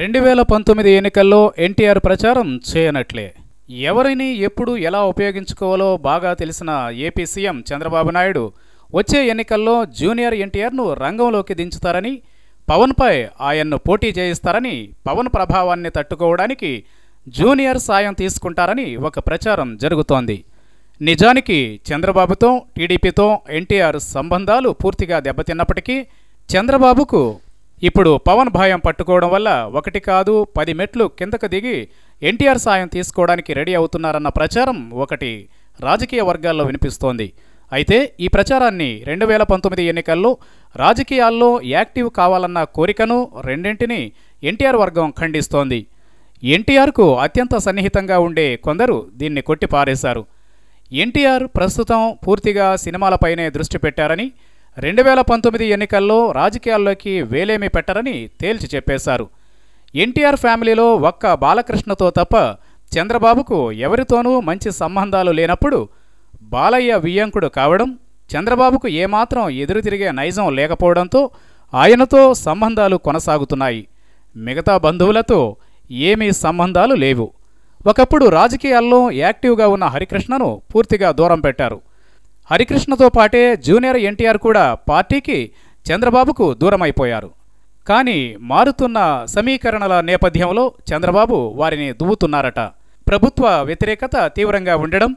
రెండు వేల పంతొమ్మిది ఎన్నికల్లో ఎన్టీఆర్ ప్రచారం చేయనట్లే. ఎవరిని ఎప్పుడు ఎలా ఉపయోగించుకోవాలో బాగా తెలిసిన ఏపీ సీఎం చంద్రబాబు నాయుడు వచ్చే ఎన్నికల్లో జూనియర్ ఎన్టీఆర్ను రంగంలోకి దించుతారని పవన్పై ఆయన్ను పోటీ చేయిస్తారని పవన్ ప్రభావాన్ని తట్టుకోవడానికి జూనియర్ సాయం తీసుకుంటారని ఒక ప్రచారం జరుగుతోంది. నిజానికి చంద్రబాబుతో టీడీపీతో ఎన్టీఆర్ సంబంధాలు పూర్తిగా దెబ్బతిన్నప్పటికీ చంద్రబాబుకు ఇప్పుడు పవన్ భయం పట్టుకోవడం వల్ల ఒకటి కాదు పది మెట్లు కిందకు దిగి ఎన్టీఆర్ సాయం తీసుకోవడానికి రెడీ అవుతున్నారన్న ప్రచారం ఒకటి రాజకీయ వర్గాల్లో వినిపిస్తోంది. అయితే ఈ ప్రచారాన్ని రెండు వేల పంతొమ్మిది ఎన్నికల్లో రాజకీయాల్లో యాక్టివ్ కావాలన్న కోరికను రెండింటిని ఎన్టీఆర్ వర్గం ఖండిస్తోంది. ఎన్టీఆర్కు అత్యంత సన్నిహితంగా ఉండే కొందరు దీన్ని కొట్టిపారేశారు. ఎన్టీఆర్ ప్రస్తుతం పూర్తిగా సినిమాలపైనే దృష్టి పెట్టారని రెండు వేల పంతొమ్మిది ఎన్నికల్లో రాజకీయాల్లోకి వేలేమి పెట్టరని తేల్చి చెప్పేశారు. ఎన్టీఆర్ ఫ్యామిలీలో ఒక్క బాలకృష్ణతో తప్ప చంద్రబాబుకు ఎవరితోనూ మంచి సంబంధాలు లేనప్పుడు బాలయ్య వియ్యంకుడు కావడం చంద్రబాబుకు ఏమాత్రం ఎదురు తిరిగే నైజం లేకపోవడంతో ఆయనతో సంబంధాలు కొనసాగుతున్నాయి. మిగతా బంధువులతో ఏమీ సంబంధాలు లేవు. ఒకప్పుడు రాజకీయాల్లో యాక్టివ్గా ఉన్న హరికృష్ణను పూర్తిగా దూరం పెట్టారు. హరికృష్ణతో పాటే జూనియర్ ఎన్టీఆర్ కూడా పార్టీకి చంద్రబాబుకు దూరమైపోయారు. కానీ మారుతున్న సమీకరణల నేపథ్యంలో చంద్రబాబు వారిని దువ్వుతున్నారట. ప్రభుత్వ వ్యతిరేకత తీవ్రంగా ఉండడం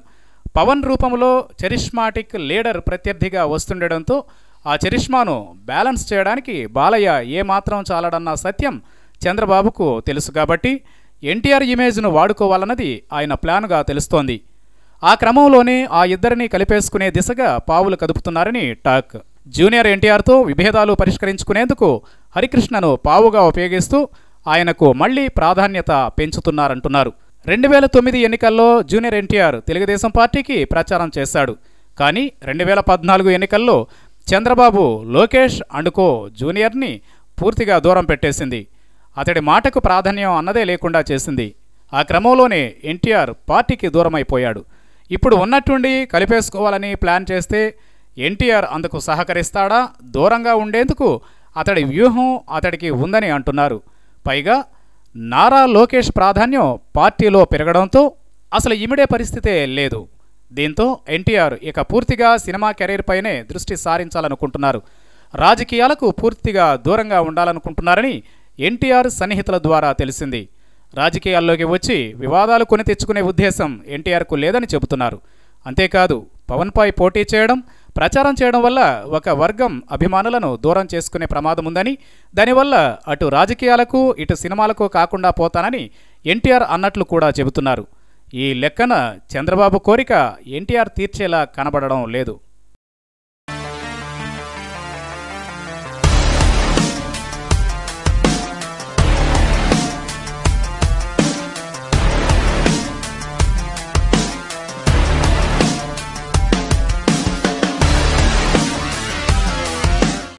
పవన్ రూపంలో చరిష్మాటిక్ లీడర్ ప్రత్యర్థిగా వస్తుండడంతో ఆ చరిష్మాను బ్యాలెన్స్ చేయడానికి బాలయ్య ఏమాత్రం చాలడన్న సత్యం చంద్రబాబుకు తెలుసు కాబట్టి ఎన్టీఆర్ ఇమేజ్ను వాడుకోవాలన్నది ఆయన ప్లాన్గా తెలుస్తోంది. ఆ క్రమంలోనే ఆ ఇద్దరిని కలిపేసుకునే దిశగా పావులు కదుపుతున్నారని టాక్. జూనియర్ ఎన్టీఆర్తో విభేదాలు పరిష్కరించుకునేందుకు హరికృష్ణను పావుగా ఉపయోగిస్తూ ఆయనకు మళ్ళీ ప్రాధాన్యత పెంచుతున్నారంటున్నారు. రెండు వేల తొమ్మిది ఎన్నికల్లో జూనియర్ ఎన్టీఆర్ తెలుగుదేశం పార్టీకి ప్రచారం చేశాడు. కానీ రెండు వేల పద్నాలుగు ఎన్నికల్లో చంద్రబాబు లోకేష్ అండుకో జూనియర్ని పూర్తిగా దూరం పెట్టేసింది. అతడి మాటకు ప్రాధాన్యం అన్నదే లేకుండా చేసింది. ఆ క్రమంలోనే ఎన్టీఆర్ పార్టీకి దూరమైపోయాడు. ఇప్పుడు ఉన్నట్టుండి కలిపేసుకోవాలని ప్లాన్ చేస్తే ఎన్టీఆర్ అందుకు సహకరిస్తాడా? దూరంగా ఉండేందుకు అతడి వ్యూహం అతడికి ఉందని అంటున్నారు. పైగా నారా లోకేష్ ప్రాధాన్యం పార్టీలో పెరగడంతో అసలు ఇమిడే పరిస్థితే లేదు. దీంతో ఎన్టీఆర్ ఇక పూర్తిగా సినిమా కెరీర్ పైనే దృష్టి సారించాలనుకుంటున్నారు. రాజకీయాలకు పూర్తిగా దూరంగా ఉండాలనుకుంటున్నారని ఎన్టీఆర్ సన్నిహితుల ద్వారా తెలిసింది. రాజకీయాల్లోకి వచ్చి వివాదాలు కొని తెచ్చుకునే ఉద్దేశం ఎన్టీఆర్కు లేదని చెబుతున్నారు. అంతేకాదు పవన్పై పోటీ చేయడం ప్రచారం చేయడం వల్ల ఒక వర్గం అభిమానులను దూరం చేసుకునే ప్రమాదం ఉందని దానివల్ల అటు రాజకీయాలకు ఇటు సినిమాలకు కాకుండా పోతానని ఎన్టీఆర్ అన్నట్లు కూడా చెబుతున్నారు. ఈ లెక్కన చంద్రబాబు కోరిక ఎన్టీఆర్ తీర్చేలా కనబడడం లేదు.